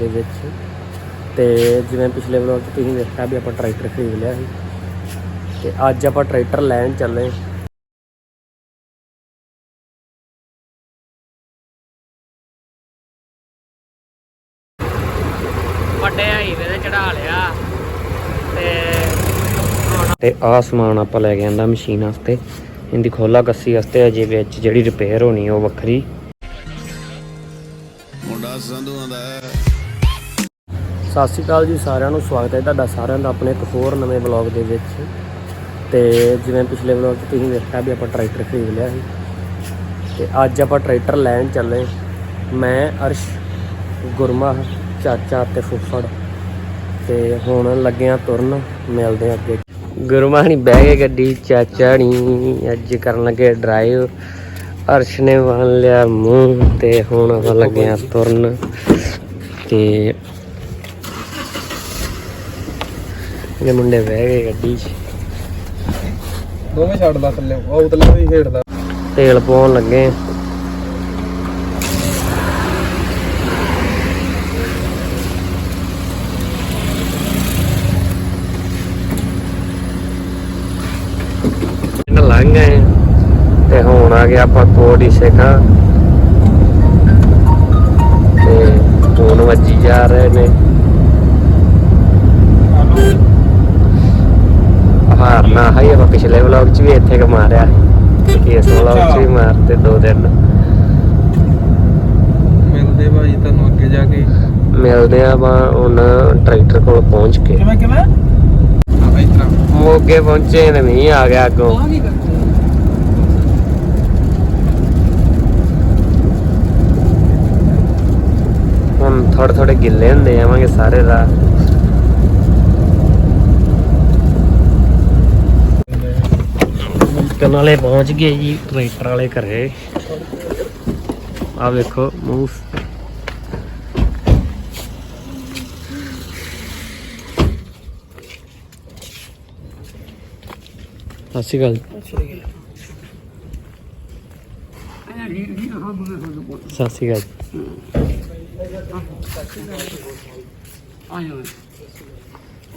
ਦੇ ਵਿੱਚ। ਤੇ ਜਿਵੇਂ ਪਿਛਲੇ ਵਲੌਗ 'ਚ ਤੁਸੀਂ ਵੇਖਿਆ ਵੀ ਆਪਾਂ ਟਰੈਕਟਰ ਖਰੀਦ ਲਿਆ ਸੀ। ਤੇ ਅੱਜ ਆਪਾਂ ਟਰੈਕਟਰ ਲੈਣ ਚੱਲੇ ਵੱਡੇ ਹਾਈਵੇ ਤੇ ਚੜਾ ਲਿਆ। ਤੇ ਤੇ ਆਹ ਸਮਾਨ ਆਪਾਂ ਲੈ ਕੇ ਆਂਦਾ ਮਸ਼ੀਨ ਵਾਸਤੇ। ਇਹਦੀ ਖੋਲਾ ਕੱਸੀ ਵਾਸਤੇ ਅਜੇ ਵਿੱਚ ਜਿਹੜੀ ਰਿਪੇਅਰ ਹੋਣੀ ਉਹ ਵੱਖਰੀ। ਮੁੰਡਾ ਸੰਧੂਆਂ ਦਾ ਹੈ। ਸਤਿ ਸ਼੍ਰੀ ਅਕਾਲ ਜੀ, ਸਾਰਿਆਂ ਨੂੰ ਸਵਾਗਤ ਹੈ ਤੁਹਾਡਾ ਸਾਰਿਆਂ ਦਾ ਆਪਣੇ ਇੱਕ ਹੋਰ ਨਵੇਂ ਵਲੌਗ ਦੇ ਵਿੱਚ। ਤੇ ਜਿਵੇਂ ਪਿਛਲੇ ਵਲੌਗ 'ਚ ਤੁਸੀਂ ਵੇਖਿਆ ਵੀ ਆਪਾਂ ਟਰੈਕਟਰ ਖਰੀਦ ਲਿਆ ਸੀ। ਤੇ ਅੱਜ ਆਪਾਂ ਟਰੈਕਟਰ ਲੈਣ ਚੱਲੇ ਮੈਂ, ਅਰਸ਼, ਗੁਰਮਾ, ਚਾਚਾ ਤੇ ਫੁੱਫੜ। ਤੇ ਹੁਣ ਲੱਗਿਆ ਤੁਰਨ, ਮਿਲਦੇ ਆ ਅੱਗੇ। ਗੁਰਮਾ ਨਹੀਂ ਬਹਿ ਗਏ ਗੱਡੀ, ਚਾਚਾ ਨਹੀਂ ਅੱਜ ਕਰਨ ਲੱਗੇ ਡਰਾਈਵ ਅਰਸ਼ ਨੇ ਬੰਨ ਲਿਆ ਮੂੰਹ ਤੇ, ਹੁਣ ਆਪਾਂ ਲੱਗੇ ਤੁਰਨ। ਤੇ ਇਹ ਮੁੰਡੇ ਬਹਿ ਗਏ ਗੱਡੀ 'ਚ। ਦੋਵੇਂ ਛੱਡ ਲਾ ਥੱਲੇ ਉਹ ਉਤਲੇ ਵੀ ਖੇਡਦਾ। ਤੇਲ ਪਾਉਣ ਲੱਗੇ। ਲੰਘ ਗਏ ਤੇ ਹੁਣ ਆ ਗਿਆ ਆਪਾਂ ਕੋੜੀ ਸੇਖਾਂ। ਤੇ ਹੁਣ ਵੱਜੀ ਜਾ ਰਹੇ ਨੇ। ਹਾਰਨਾ ਹੈ ਆਪਾਂ ਪਿਛਲੇ ਵਲੌਗ 'ਚ ਵੀ ਇੱਥੇ ਕ ਮਾਰਿਆ ਸੀ। ਇਸ ਵਲੌਗ 'ਚ ਵੀ ਮਾਰਤੇ ਦੋ ਦਿਨ। ਮਿਲਦੇ ਭਾਈ ਤੁਹਾਨੂੰ ਅੱਗੇ ਜਾ ਕੇ। ਮਿਲਦੇ ਆ ਆਪਾਂ ਹੁਣ ਟਰੈਕਟਰ ਕੋਲ ਪਹੁੰਚ ਕੇ। ਕਿਵੇਂ ਕਿਵੇਂ? ਮੋਗੇ ਪਹੁੰਚੇ ਤੇ ਮੀਂਹ ਆ ਗਿਆ ਅੱਗੋਂ। ਹੁਣ ਥੋੜੇ ਥੋੜੇ ਗਿੱਲੇ ਹੁੰਦੇ ਆਵਾਂਗੇ ਸਾਰੇ ਰਾਹ। ਮੁਲਕਨ ਵਾਲੇ ਪਹੁੰਚ ਗਏ ਜੀ ਟਰੈਕਟਰ ਵਾਲੇ ਘਰੇ। ਆ ਵੇਖੋ ਮੂੰਹ। ਸਤਿ ਸ਼੍ਰੀ ਅਕਾਲ। ਸਤਿ ਸ਼੍ਰੀ ਅਕਾਲ।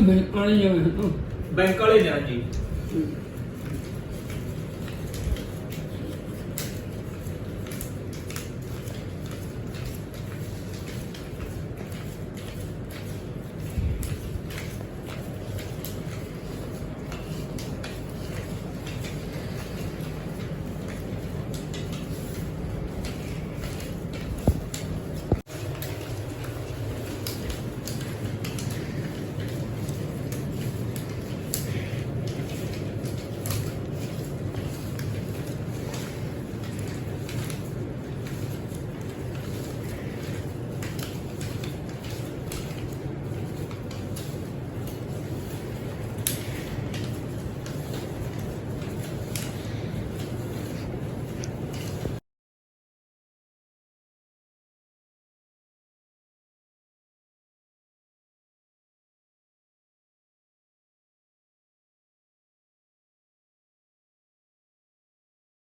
ਬੈਂਕ ਵਾਲੇ ਨੇ ਜੀ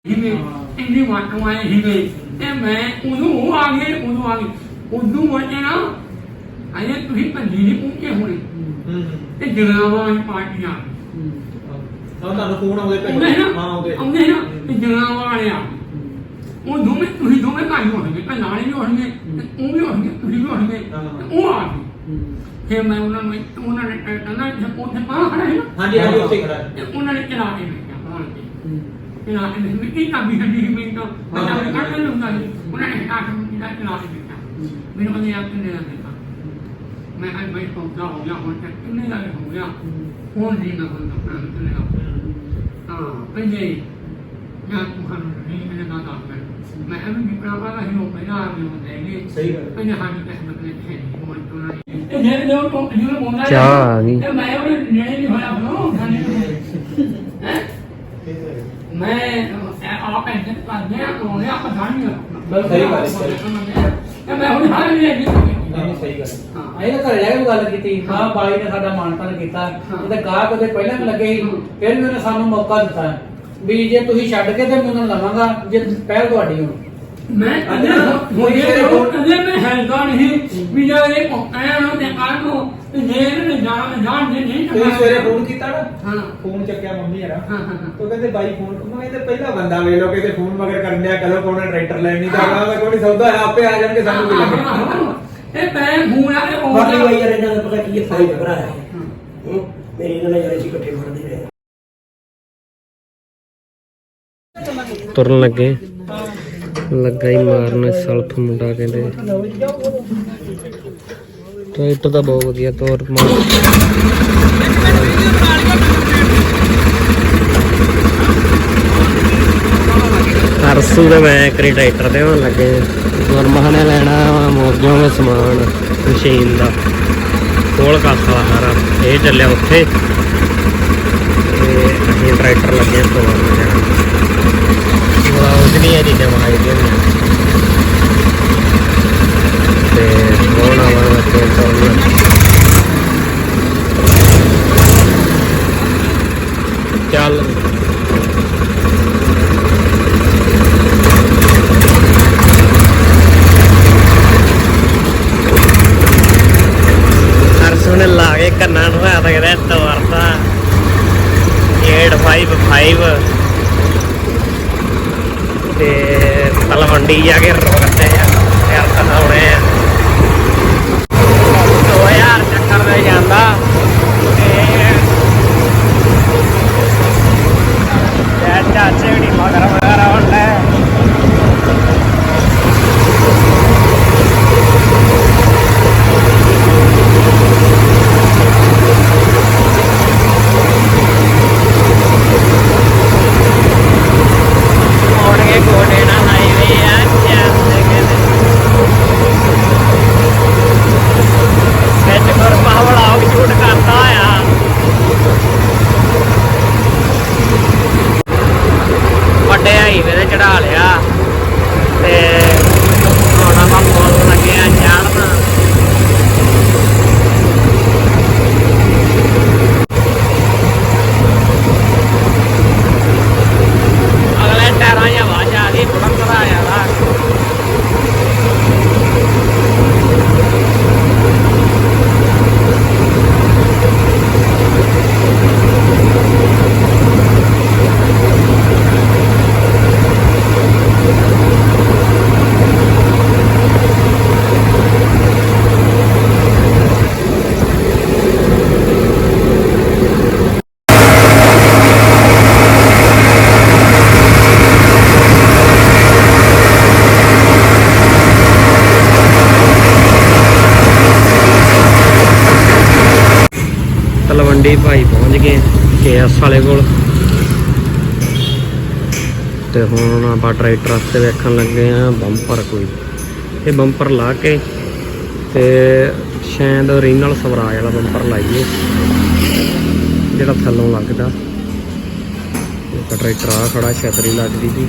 ਹੀਵੇ ਇੰਨੀ ਵਾਟੂ ਆਏ ਹੀਵੇ। ਤੇ ਮੈਂ ਉਦੋਂ ਆ ਗਏ ਉਦੋਂ ਆ ਗਏ ਉਦੋਂ ਵਟੇ ਨਾ ਆਏ ਤੁਸੀਂ ਭੰਜੀ ਨਹੀਂ ਪਹੁੰਚੇ ਹੋਣੇ। ਤੇ ਜਗਰਾਵਾਂ ਵਾਲੀ ਪਾਰਟੀਆਂ। ਹਾਂ। ਤੁਹਾਨੂੰ ਫੋਨ ਆਉਂਦੇ ਆਉਂਦੇ ਨਾ ਹਾਂ ਆਉਂਦੇ। ਆਉਂਦੇ ਨਾ ਤੇ ਜਗਰਾਵਾਂ ਉਹ ਦੋਵੇਂ ਤੁਸੀਂ ਦੋਵੇਂ ਭਾਈ ਹੋਣਗੇ ਤੇ ਨਾਲੇ ਵੀ ਹੋਣਗੇ ਤੇ ਉਹ ਵੀ ਹੋਣਗੇ ਤੁਸੀਂ ਵੀ ਹੋਣਗੇ ਤੇ ਉਹ ਆ ਗਏ। ਫਿਰ ਮੈਂ ਉਹਨਾਂ ਨੂੰ ਉਹਨਾਂ ਨੇ ਕਹਿੰਦਾ ਉੱਥੇ ਪਾਹ ਖੜਾ ਹੈ ਨਾ। ਹਾਂਜੀ ਹਾਂਜੀ ਉੱਥੇ ਖੜਾ ਹੈ। ਤੇ ਉਹਨਾਂ ਨੇ ਚਲਾ ਕੇ ਉਹਨਾਂ ਨੇ ਚਲਾ ਕੇ ਮਿੱਟੀ ਦਾ ਵੀ ਹੱਡੀ ਵੀ ਤਾਂ ਬੰਦਾ ਵੀ ਕੱਢ ਲੈਂਦਾ ਸੀ ਉਹਨਾਂ ਨੇ ਕਾਟ ਮਿੱਟੀ ਦਾ ਚਲਾ ਕੇ ਵੇਖਿਆ ਮੈਨੂੰ ਕਹਿੰਦੇ ਆ ਕਿੰਨੇ ਦਾ ਦੇਖਾ ਮੈਂ ਅੱਜ ਬਈ ਪਹੁੰਚਾ ਹੋ ਗਿਆ ਹੁਣ ਤੱਕ ਕਿੰਨੇ ਦਾ ਹੋ ਗਿਆ ਹੁਣ ਨਹੀਂ ਮੈਂ ਹੁਣ ਆਪਣਾ ਕਿੰਨੇ ਦਾ ਹਾਂ ਪਹਿਲੇ ਮੈਂ ਤੁਹਾਨੂੰ ਨਹੀਂ ਇਹਨੇ ਨਾ ਦੱਸ ਮੈਂ ਮੈਂ ਵੀ ਨਿਕਲਾ ਵਾ ਹੀ ਉਹ ਪਹਿਲਾਂ ਆ ਗਏ ਹੁੰਦੇ ਨੇ ਸਹੀ ਗੱਲ ਇਹਨੇ ਹਾਂ ਕਿਸਮਤ ਨੇ ਹੈ ਤੋਂ ਨਾ ਇਹ ਜਿਹੜੇ ਲੋਕ ਤੋਂ ਜਿਹਨੂੰ ਬੋਲਦਾ ਚਾਹ ਆ। ਤੇ ਮੈਂ ਉਹ ਨੇੜੇ ਨਹੀਂ ਹੋਇਆ ਬਨੋ ਖਾਣੇ ਮੈਂ ਆਪ ਐਂਟਰ ਕਰਦੇ ਆ ਉਹਨੇ ਆਪ ਜਾਣੀ ਬਿਲਕੁਲ ਸਹੀ ਗੱਲ ਹੈ, ਤੇ ਮੈਂ ਹੁਣ ਹਾਰ ਨਹੀਂ ਲੱਗੀ ਨਹੀਂ ਸਹੀ ਗੱਲ ਹਾਂ। ਤਾਂ ਘਰੇ ਜਾ ਕੇ ਗੱਲ ਕੀਤੀ। ਹਾਂ ਬਾਈ ਨੇ ਸਾਡਾ ਮਾਨਤਾਨ ਕੀਤਾ। ਇਹ ਤਾਂ ਗਾਹਕ ਉਹਦੇ ਪਹਿਲਾਂ ਵੀ ਲੱਗੇ ਸੀ। ਫਿਰ ਵੀ ਉਹਨੇ ਸਾਨੂੰ ਮੌਕਾ ਦਿੱਤਾ। ਵੀ ਜੇ ਤੁਸੀਂ ਛੱਡ ਕੇ ਤੇ ਮੈਂ ਉਹਨਾਂ ਨੂੰ ਲਵਾਂਗਾ ਜੇ ਪਹਿਲ ਤੁਹਾਡੀ ਹੁਣ। ਮੈਂ ਕਹਿੰਦਾ ਮੁਝੇ ਕਹਿੰਦੇ ਮੈਂ ਹੈਗਾ ਨਹੀਂ ਵੀ ਜੇ ਇਹ ਨਾ ਤੇ ਆ ਨੂੰ ਜੇ ਇਹਨੇ ਜਾਣ ਜਾਣ ਦੇ ਨਹੀਂ ਤੁਸੀਂ ਸਵੇਰੇ ਫੋਨ ਕੀਤਾ ਨਾ? ਹਾਂ। ਫੋਨ ਚੱਕਿਆ ਮੰਮੀ ਯਾਰ ਹਾਂ ਹਾਂ ਤੋ ਕਹਿੰਦੇ ਬਾਈ ਫੋਨ ਮੈਂ ਕਹਿੰਦੇ ਪਹਿਲਾ ਬੰਦਾ ਵੇ ਲੋ ਕਹਿੰਦੇ ਫੋਨ ਮਗਰ ਕਰਨ ਦਿਆ ਕਦੋਂ ਕੋਣਾ ਟਰੈਕਟਰ ਲੈਣ ਨਹੀਂ ਜਾਣਾ ਮੈਂ ਕੋਈ ਸੌਦਾ ਹੈ ਆਪੇ ਆ ਜਾਣਗੇ ਸਾਨੂੰ ਕੀ ਲੱਗੇ। ਇਹ ਪੈ ਮੂੰਹ ਆ ਕੇ ਬਾਕੀ ਉਹ ਬਾਈ ਯਾਰ ਇਹਨਾਂ ਦਾ ਪਤਾ ਕੀ ਹੈ ਸਾਈ ਭਰਾ ਹੈ। ਹੂੰ। ਮੇਰੀ ਇਹਨਾਂ ਨਾਲ ਯਾਰ ਅਸੀਂ ਇਕੱਠੇ ਫੜਦੇ ਰਹੇ। ਤੁਰਨ ਲੱਗੇ। ਲੱਗਾ ਹੀ ਮਾਰਨ ਸਲਫ ਮੁੰਡਾ ਕਹਿੰਦੇ। ਟਰੈਕਟਰ ਦਾ ਬਹੁਤ ਵਧੀਆ ਤੋਰ ਮਾਰ। ਅਰਸੂ ਦੇ ਮੈਂ ਕਰੀ ਟਰੈਕਟਰ ਦੇ ਹੋਣ ਲੱਗੇ। ਗੁਰਮਹ ਨੇ ਲੈਣਾ ਮੋਜੋਂ ਦਾ ਸਮਾਨ ਮਸ਼ੀਨ ਦਾ। ਕੋਲ ਵਾਲਾ ਸਾਰਾ ਇਹ ਚੱਲਿਆ ਉੱਥੇ। ਤੇ ਅਸੀਂ ਟਰੈਕਟਰ ਲੱਗੇ ਤੋਰਨ ਜਾਣਾ ਉਹ ਨਹੀਂ ਇਹ ਚੀਜ਼ਾਂ ਮਾਈ ਦੀਆਂ ਤੇ ਹੁਣ ਆਵਾਂ ਬੱਚੇ ਤੋਰਨ ਚੱਲ। ਤਲਵੰਡੀ ਭਾਈ ਪਹੁੰਚ ਗਏ ਕੇਐਸ ਵਾਲੇ ਕੋਲ। ਤੇ ਹੁਣ ਆਪਾਂ ਟਰੈਕਟਰ ਵਾਸਤੇ ਵੇਖਣ ਲੱਗੇ ਆ ਬੰਪਰ ਕੋਈ। ਇਹ ਬੰਪਰ ਲਾ ਕੇ ਤੇ ਸ਼ਾਇਦ ਓਰੀਜਨਲ ਸਵਰਾਜ ਵਾਲਾ ਬੰਪਰ ਲਾਈਏ, ਜਿਹੜਾ ਥੱਲੋਂ ਲੱਗਦਾ। ਇੱਕ ਟਰੈਕਟਰ ਆ ਖੜਾ, ਛਤਰੀ ਲੱਗਦੀ ਸੀ।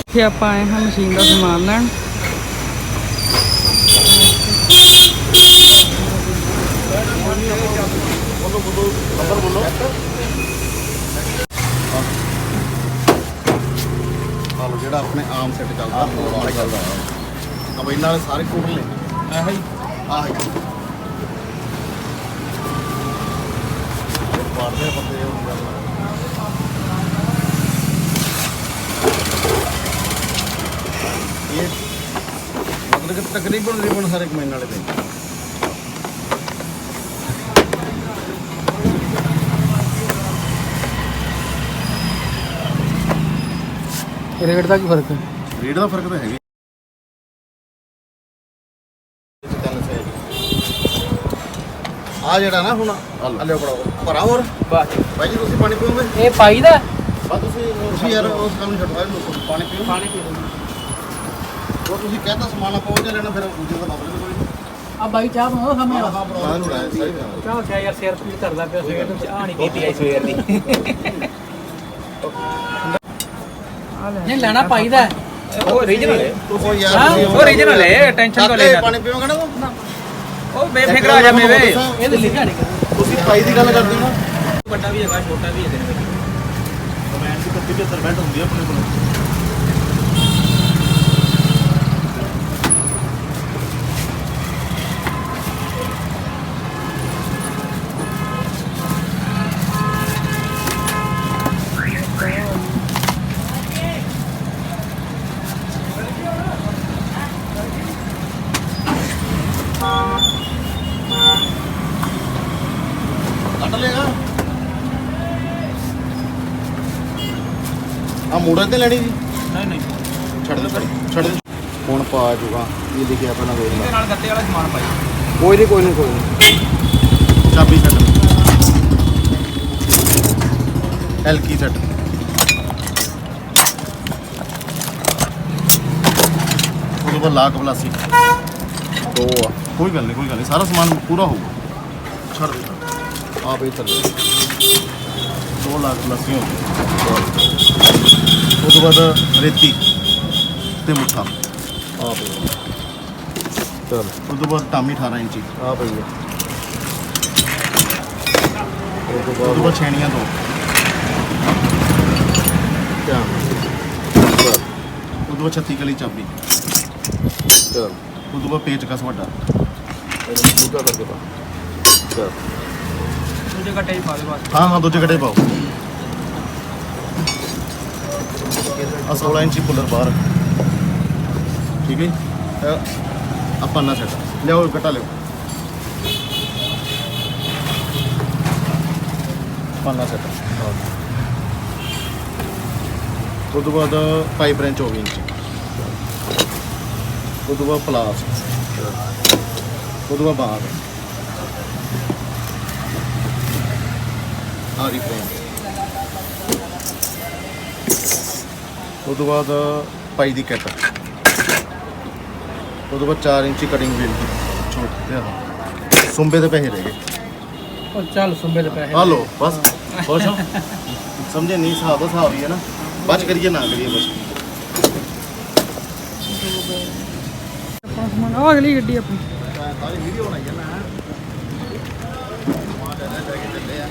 ਇੱਥੇ ਆਪਾਂ ਆਏ ਹਾਂ ਮਸ਼ੀਨ ਦਾ ਸਮਾਨ ਲੈਣ। ਹਾਲ ਜਿਹੜਾ ਆਪਣੇ ਆਮ ਸੈੱਟ ਚੱਲਦਾ ਉਹ ਵਾਲਾ ਚੱਲਦਾ। ਅਬ ਇਹਨਾਂ ਵਾਲੇ ਸਾਰੇ ਕੋਡ ਲੈ। ਆਹ ਹੀ। ਆਹ ਹੀ। ਪਾੜਦੇ ਬੰਦੇ ਇਹ ਮਤਲਬ ਕਿ ਤਕਰੀਬਨ ਰਿਬਨ ਸਾਰੇ ਕਮੈਨ ਵਾਲੇ ਦੇ ਰੇਟ ਦਾ ਕੀ ਫ਼ਰਕ ਹੈ? ਰੇਟ ਦਾ ਫ਼ਰਕ ਤਾਂ ਹੈਗਾ ਆ ਜਿਹੜਾ ਨਾ ਹੁਣ ਆ ਲਿਓ। ਬੜਾ ਭਰਾ ਹੋਰ? ਭਾਈ ਜੀ ਤੁਸੀਂ ਪਾਣੀ ਪੀਓਗੇ? ਇਹ ਪਾਈ ਦਾ? ਬਾ ਤੁਸੀਂ ਤੁਸੀਂ ਯਾਰ ਉਸ ਕੰਮ ਨੂੰ ਛੱਡਵਾ ਲਓ ਪਾਣੀ ਪੀਓ। ਪਾਣੀ ਪੀ ਲਓ ਉਹ ਤੁਸੀਂ ਕਹਿੰਦਾ ਸਮਾਨ ਆਪਾਂ ਉਹ ਲੈਣਾ ਫਿਰ ਦੂਜੇ ਦਾ ਕੋਈ। ਨਹੀਂ ਆ ਬਾਈ ਚਾਹ ਬਣਾਓ ਸਾਹਮਣੇ। ਹਾਂ ਬਣਾ ਨੂੰ ਰਾਇ ਸਹੀ ਚਾਹ। ਕਿਆ ਯਾਰ ਸਿਰ ਪੀੜ ਕਰਦਾ ਪਿਆ ਸਵੇਰ ਨੂੰ ਚਾਹ ਨਹੀਂ ਪੀਤੀ ਆਈ ਸਵੇਰ ਦੀ ਨਹੀਂ ਲੈਣਾ ਪਾਈ ਦਾ ਉਹ ਰੀਜਨਲ ਹੈ। ਉਹ ਯਾਰ ਹਾਂ, ਤੁਸੀਂ ਉਹ original ਹੈ, tension ਕਿਉਂ ਲੈਣਾ? ਪਾਣੀ ਪੀਓਗੇ ਨਾ ਤੂੰ? ਉਹ ਬੇਫਿਕਰ ਆ ਜਾ ਮੇਵੇ ਇਹ ਤਾਂ ਲਿਖਿਆ ਨਹੀਂ ਤੁਸੀਂ ਪਾਈ ਦੀ ਗੱਲ ਕਰਦੇ ਹੋ ਨਾ। ਵੱਡਾ ਵੀ ਹੈਗਾ ਛੋਟਾ ਵੀ ਹੈਗਾ। ਕਮੈਂਟ ਦੀ 30 75 ਮਿੰਟ ਹੁੰਦੀ ਆ ਆਪਣੇ ਕੋਲ ਕੱਟ ਲੇਗਾ ਆ ਮੋੜਾਂ ਤੇ ਲੈਣੀ ਜੀ? ਨਹੀਂ ਨਹੀਂ। ਛੱਡ ਦੇ ਛੱਡ ਦੇ। ਹੁਣ ਪਾ ਜੂਗਾ ਇਹ ਲਿਖਿਆ ਆਪਣਾ ਵੇਖ ਇਹਦੇ ਲੈ ਨਾਲ ਗੱਤੇ ਵਾਲਾ ਸਮਾਨ ਪਾਈ। ਕੋਈ ਨਹੀਂ ਕੋਈ ਨਹੀਂ ਕੋਈ ਨਹੀਂ ਚਾਬੀ ਸੈੱਟ ਐਲਕੀ ਸੈੱਟ ਉਹਦੇ ਬਾਅਦ ਲਾਕ ਬਲਾਸੀ। ਦੋ ਆ। ਕੋਈ ਗੱਲ ਨਹੀਂ ਕੋਈ ਗੱਲ ਨਹੀਂ ਸਾਰਾ ਸਮਾਨ ਪੂਰਾ ਹੋਊਗਾ। ਛੱਡ ਦੇ। ਆ ਬਈ ਥੱਲੇ। ਦੋ ਲਾਕ ਬਲਾਸੀ ਹੋ ਗਈ ਉਹਦੇ ਬਾਅਦ ਰੇਤੀ ਤੇ ਮੁੱਠਾ। ਆ ਬਈ ਚਲ। ਉਸ ਤੋਂ ਬਾਅਦ ਟਾਮੀ 18 ਇੰਚੀ। ਆ ਪਈ ਹੈ। ਉਸ ਤੋਂ ਬਾਅਦ ਛੇਣੀਆਂ ਦੋ। ਧਿਆਨ ਚਲ। ਉਸ ਤੋਂ ਬਾਅਦ 36 ਕਲੀ ਚਾਬੀ। ਚਲ। ਉਸ ਤੋਂ ਬਾਅਦ ਪੇਚਕਸ ਵੱਡਾ। ਇਹਨੂੰ ਦੂਜਾ ਕਰਕੇ ਪਾ। ਚਲ। ਦੂਜੇ ਘੱਟੇ ਹੀ ਪਾ ਦੇ ਬਸ। ਹਾਂ ਹਾਂ ਦੂਜੇ ਕੱਢੇ ਪਾਓ। ਆ 16 ਇੰਚੀ ਪੁੱਲਰ ਬਾਹਰ ਠੀਕ ਹੈ ਜੀ? ਇਹ ਆਪਾਂ ਨਾ ਛੱਡ ਲਿਆਓ ਕਟਾ ਲਿਓ ਪੰਨਾ ਸੈੱਟ ਉਸ ਤੋਂ ਬਾਅਦ ਪਾਈਪ ਰੈਂਚ 24 ਇੰਚੀ। ਉਸ ਤੋਂ ਬਾਅਦ ਪਲਾਸ ਉਸ ਤੋਂ ਬਾਅਦ ਬਾਹਰ। ਆ ਰਹੀ ਫਰੇਮ ਉਸ ਤੋਂ ਬਾਅਦ ਪਾਈ ਦੀ ਕੱਟ। ਉਸ ਤੋਂ ਬਾਅਦ 4 ਇੰਚੀ ਕਟਿੰਗ ਵੀਲ ਛੋਟੇ ਆ। ਸੁੰਬੇ ਦੇ ਪੈਸੇ ਰਹਿ ਗਏ। ਉਹ ਚੱਲ ਸੁੰਬੇ ਦੇ ਪੈਸੇ। ਆ ਲੋ ਬਸ। ਖੁਸ਼ ਹੋ? ਸਮਝੇ? ਨਹੀਂ ਹਿਸਾਬ ਦਾ ਹਿਸਾਬ ਹੀ ਹੈ ਨਾ। ਬਚ ਕਰੀਏ ਨਾ ਕਰੀਏ ਬਸ। ਆਪਣਾ ਸਮਾਨ ਅਗਲੀ ਗੱਡੀ ਆਪਣੀ। ਸਾਰੀ ਵੀਡੀਓ ਬਣਾਈ ਜਾਣਾ ਹੈ ਮਾਂ ਲੈ ਲੈ ਕੇ ਚੱਲੇ ਆ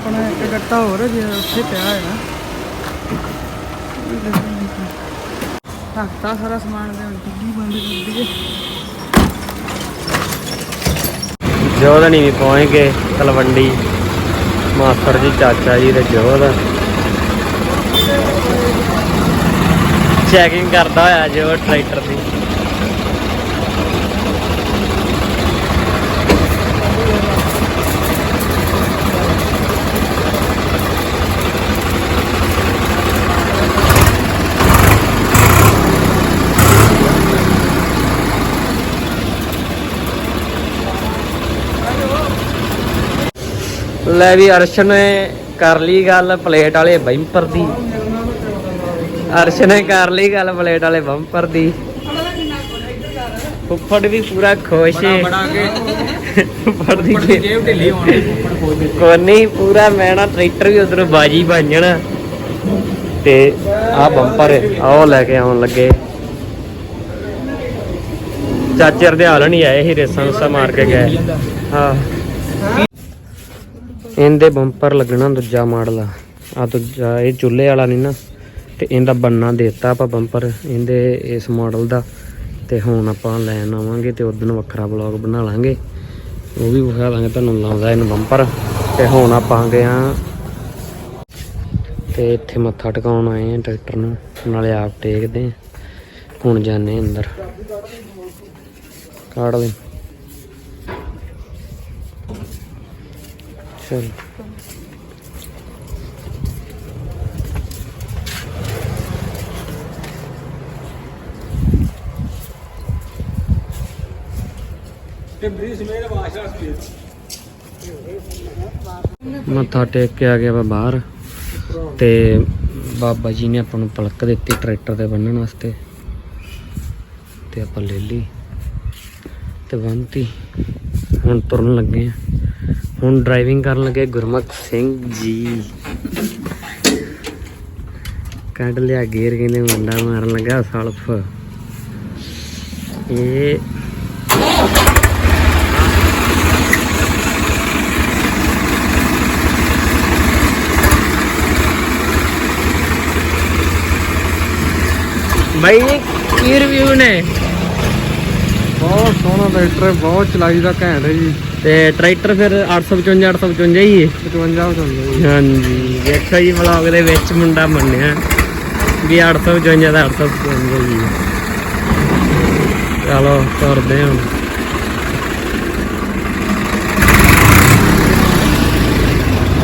ਇਹ ਆਪਣਾ ਹੋਰ ਜੇ ਉੱਥੇ ਪਿਆ ਹੈਗਾ ਰੱਖਤਾ ਸਾਰਾ ਸਮਾਨ ਦੇ ਡਿੱਗੀ ਬੰਦ ਕਰ ਦਈਏ। ਜੋਧਨੀ ਵੀ ਪਹੁੰਚ ਗਏ ਤਲਵੰਡੀ। ਮਾਸਟਰ ਜੀ, ਚਾਚਾ ਜੀ ਤੇ ਜੋਧ। ਚੈਕਿੰਗ ਕਰਦਾ ਹੋਇਆ ਜੋ ਟਰੈਕਟਰ ਦੀ। ਲੈ ਵੀ ਅਰਸ਼ ਨੇ ਕਰ ਲਈ ਗੱਲ ਪਲੇਟ ਵਾਲੇ ਬੰਪਰ ਦੀ। ਅਰਸ਼ ਨੇ ਕਰ ਲਈ ਗੱਲ ਪਲੇਟ ਵਾਲੇ ਬੰਪਰ ਦੀ। ਫੁੱਫੜ ਵੀ ਪੂਰਾ ਖੁਸ਼ ਹੈ ਕੇ ਫੁੱਫੜ ਦੀ ਜੇਬ ਢਿੱਲੀ ਹੋਣੀ। ਖੋਲ ਦੇ ਕੋਨੀ ਪੂਰਾ ਮੈਂ ਨਾ ਟਰੈਕਟਰ ਵੀ ਉਧਰੋਂ ਬਾਜੀ ਬਣ ਜਾਣਾ। ਤੇ ਆ ਬੰਪਰ ਆਹ ਲੈ ਕੇ ਆਉਣ ਲੱਗੇ। ਚਾਚੇ ਹਰਦਿਆਲ ਨਹੀਂ ਆਏ ਸੀ ਰੇਸਾਂ ਰੂਸਾਂ ਮਾਰ ਕੇ ਗਏ। ਹਾਂ। ਇਹਦੇ ਬੰਪਰ ਲੱਗਣਾ ਦੂਜਾ ਮਾਡਲ ਆ। ਆਹ ਦੂਜਾ, ਇਹ ਚੁੱਲ੍ਹੇ ਵਾਲਾ ਨਹੀਂ ਨਾ, ਤੇ ਇਹਦਾ ਬੰਨਾ ਦੇਤਾ ਆਪਾਂ ਬੰਪਰ, ਇਹਦੇ ਇਸ ਮਾਡਲ ਦਾ। ਤੇ ਹੁਣ ਆਪਾਂ ਲੈਣ ਆਵਾਂਗੇ ਤੇ ਉਦੋਂ ਵੱਖਰਾ ਬਲੌਗ ਬਣਾ ਲਾਂਗੇ। ਉਹ ਵੀ ਵਿਖਾ ਦਾਂਗੇ, ਤੁਹਾਨੂੰ ਲਾਉਂਦਾ ਇਹਨੂੰ ਬੰਪਰ। ਤੇ ਹੁਣ ਆਪਾਂ ਗਏ ਆ। ਤੇ ਇੱਥੇ ਮੱਥਾ ਟਿਕਾਉਣ ਆਏ ਆ ਟਰੈਕਟਰ ਨੂੰ। ਨਾਲੇ ਆਪ ਟੇਕਦੇ ਹੁਣ ਜਾਣੇ ਅੰਦਰ। ਕਾੜ ਲੈ ਚਲ ਮੱਥਾ ਟੇਕ ਕੇ ਆ ਗਿਆ ਵਾ ਬਾਹਰ ਤੇ ਬਾਬਾ ਜੀ ਨੇ ਆਪਾਂ ਨੂੰ ਪਲਕ ਦਿੱਤੀ ਟਰੈਕਟਰ ਤੇ ਬੰਨਣ ਵਾਸਤੇ। ਤੇ ਆਪਾਂ ਲੈ ਲਈ ਤੇ ਬੰਨਤੀ। ਹੁਣ ਤੁਰਨ ਲੱਗੇ ਆ। ਹੁਣ ਡਰਾਈਵਿੰਗ ਕਰਨ ਲੱਗੇ ਗੁਰਮੁਖ ਸਿੰਘ ਜੀ। ਕੱਢ ਲਿਆ ਗੇਰ ਕਹਿੰਦੇ ਮੁੰਡਾ ਮਾਰਨ ਲੱਗਾ ਸਲਫ। ਇਹ ਬਾਈ ਜੀ ਕੀ ਰਿਵਿਊ ਨੇ? ਬਹੁਤ ਸੋਹਣਾ ਟਰੈਕਟਰ ਬਹੁਤ ਚਲਾਈ ਦਾ ਘੈਂਟ ਹੈ ਜੀ। ਤੇ ਟਰੈਕਟਰ ਫਿਰ 855 855 ਹੀ ਹੈ। 55 ਚੱਲਦਾ ਜੀ ਹਾਂਜੀ ਵੇਖੋ ਜੀ ਵਲੌਗ ਦੇ ਵਿੱਚ ਮੁੰਡਾ ਮੰਨਿਆ ਵੀ 855 ਦਾ 855 ਹੀ ਚਲੋ ਕਰਦੇ ਹਾਂ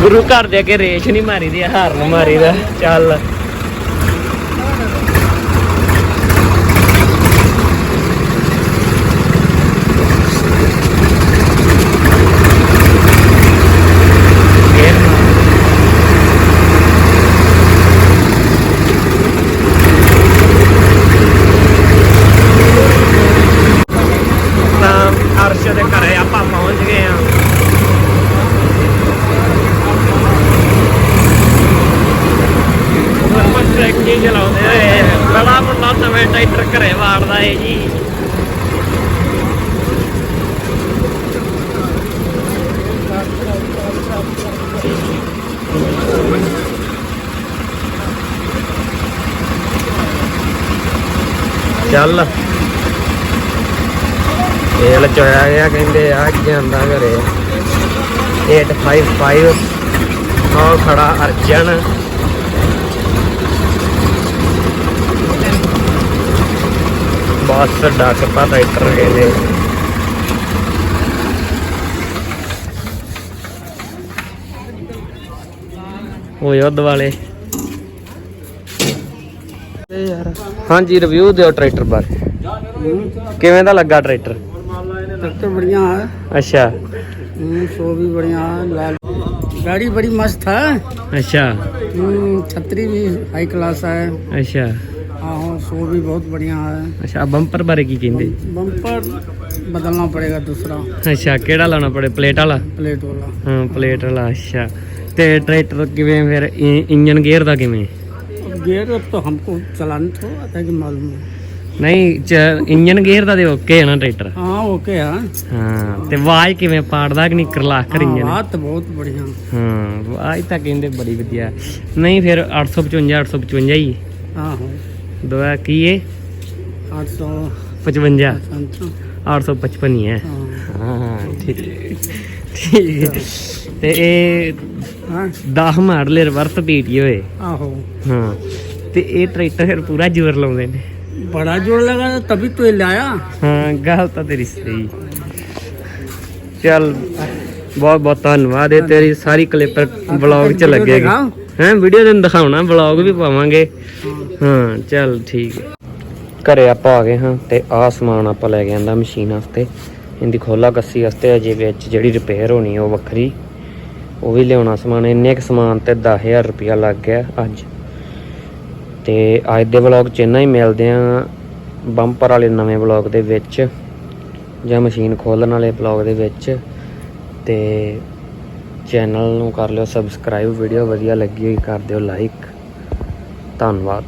ਗੁਰੂ ਘਰ ਦੇ ਅੱਗੇ ਰੇਸ਼ ਨਹੀਂ ਮਾਰੀ ਦੀ ਹਾਰ ਨੂੰ ਮਾਰੀ ਦਾ ਚੱਲ ਤਾਂ ਅਰਸ਼ ਦੇ ਘਰੇ ਆਪਾਂ ਪਹੁੰਚ ਗਏ ਆ ਆਪਾਂ ਟਰੈਕਟਰ ਚਲਾਉਂਦੇ ਹੋਏ ਬੜਾ ਮੁੰਡਾ ਨਵੇਂ ਟਰੈਕਟਰ ਘਰੇ ਵਾੜਦਾ ਏ ਜੀ ਚੱਲ ਤੇਲ ਚੋਇਆ ਗਿਆ, ਕਹਿੰਦੇ ਆ ਜਾਂਦਾ ਘਰੇ। 855 ਉਹ ਖੜਾ ਅਰਜਨ। ਬਸ ਡੱਕ ਪਾ ਟਰੈਕਟਰ ਕਹਿੰਦੇ ਉਹ ਯੁੱਧ ਵਾਲੇ ਹਾਂਜੀ ਰਿਵਿਊ ਦਿਓ ਟਰੈਕਟਰ ਬਾਰੇ ਕਿਵੇਂ ਦਾ ਲੱਗਾ ਟਰੈਕਟਰ ट्रैक्टर बढ़िया है ਅੱਛਾ हम्म, शो भी बढ़िया है लाल गाड़ी बड़ी मस्त है ਅੱਛਾ हम्म, छतरी भी हाई क्लास है ਅੱਛਾ हाँ शो भी बहुत बढ़िया है ਅੱਛਾ ਬੰਪਰ ਬਾਰੇ ਕੀ ਕਹਿੰਦੇ बम्पर बदलना पड़ेगा दूसरा ਅੱਛਾ ਕਿਹੜਾ ਲਾਉਣਾ ਪੜੇ ਪਲੇਟ ਵਾਲਾ प्लेट वाला ਹਾਂ ਪਲੇਟ ਵਾਲਾ ਅੱਛਾ ਤੇ ਟਰੈਕਟਰ ਕਿਵੇਂ ਫਿਰ ਇ- ਇੰਜਨ ਗੇਅਰ ਦਾ ਕਿਵੇਂ गेयर अब तो हमको चलाने थोड़ा आता है कि मालूम है ਨਹੀਂ ਚ- ਇੰਜਨ ਗੇਅਰ ਦਾ ਤੇ ਓਕੇ ਹੈ ਨਾ ਟਰੈਕਟਰ हाँ ओके है ਹਾਂ ਤੇ ਆਵਾਜ਼ ਕਿਵੇਂ ਪਾੜਦਾ ਕਿ ਨਹੀਂ ਕਰਲਾ ਕਰ हाँ, ਇੰਜਨ बात तो बहुत बढ़िया ਹਾਂ ਆਵਾਜ਼ ਤਾਂ ਕਹਿੰਦੇ ਬੜੀ ਵਧੀਆ ਨਹੀਂ ਫਿਰ 855 855 ਹੀ हाँ हाँ ਦੁਆ ਕੀ ਹੈ आठ सौ 55 अच्छा, 855 ਹੀ ਹੈ हाँ ਹਾਂ ਠੀਕ ਹੈ। ਠੀਕ ਹੈ। ਤੇ ਇਹ ਹਾਂ। 10 ਮਾਡਲ ਰਿਵਰਸ ਪੀਟੀ ਹੋਏ। ਆਹੋ। ਹਾਂ। ਤੇ ਇਹ ਟਰੈਕਟਰ ਫਿਰ ਪੂਰਾ ਜ਼ੋਰ ਲਾਉਂਦੇ ਨੇ। ਬੜਾ ਜ਼ੋਰ ਲਗਾ ਤਭੀ ਤੋ ਲਾਇਆ ਹਾਂ ਗੱਲ ਤਾਂ ਤੇਰੀ ਸਹੀ। ਚੱਲ ਬਹੁਤ ਬਹੁਤ ਧੰਨਵਾਦ। ਹੈ ਤੇਰੀ ਸਾਰੀ ਕਲਿੱਪਰ ਵਲੌਗ 'ਚ ਲੱਗੇਗੀ। ਹੈ ਵੀਡੀਓ ਤੈਨੂੰ ਦਿਖਾਉਣਾ ਵਲੌਗ ਵੀ ਪਾਵਾਂਗੇ। ਹਾਂ ਚੱਲ ਠੀਕ ਹੈ। ਘਰੇ ਆਪਾਂ ਆ ਗਏ ਹਾਂ ਤੇ ਆ ਸਮਾਨ ਆਪਾਂ ਲੈ ਕੇ ਆਂਦਾ ਮਸ਼ੀਨ ਵਾਸਤੇ। ਇਹਦੀ ਖੋਲਾ ਕੱਸੀ ਵਾਸਤੇ ਅਜੇ ਵਿੱਚ ਜਿਹੜੀ ਰਿਪੇਅਰ ਹੋਣੀ ਉਹ ਵੱਖਰੀ। ਉਹ ਵੀ ਲਿਆਉਣਾ ਸਮਾਨ, ਇੰਨੇ ਕੁ ਸਮਾਨ ਤੇ 10000 ਰੁਪਇਆ ਲੱਗ ਗਿਆ ਅੱਜ। ਤੇ ਅੱਜ ਦੇ ਵਲੌਗ 'ਚ ਇੰਨਾ ਹੀ ਮਿਲਦੇ ਆ ਬੰਪਰ ਵਾਲੇ ਨਵੇਂ ਵਲੌਗ ਦੇ ਵਿੱਚ ਜਾਂ ਮਸ਼ੀਨ ਖੋਲਣ ਵਾਲੇ ਵਲੌਗ ਦੇ ਵਿੱਚ। ਤੇ ਚੈਨਲ ਨੂੰ ਕਰ ਲਿਓ ਸਬਸਕ੍ਰਾਈਬ ਵੀਡੀਓ ਵਧੀਆ ਲੱਗੀ ਹੋਈ ਕਰ ਦਿਓ ਲਾਈਕ ਧੰਨਵਾਦ।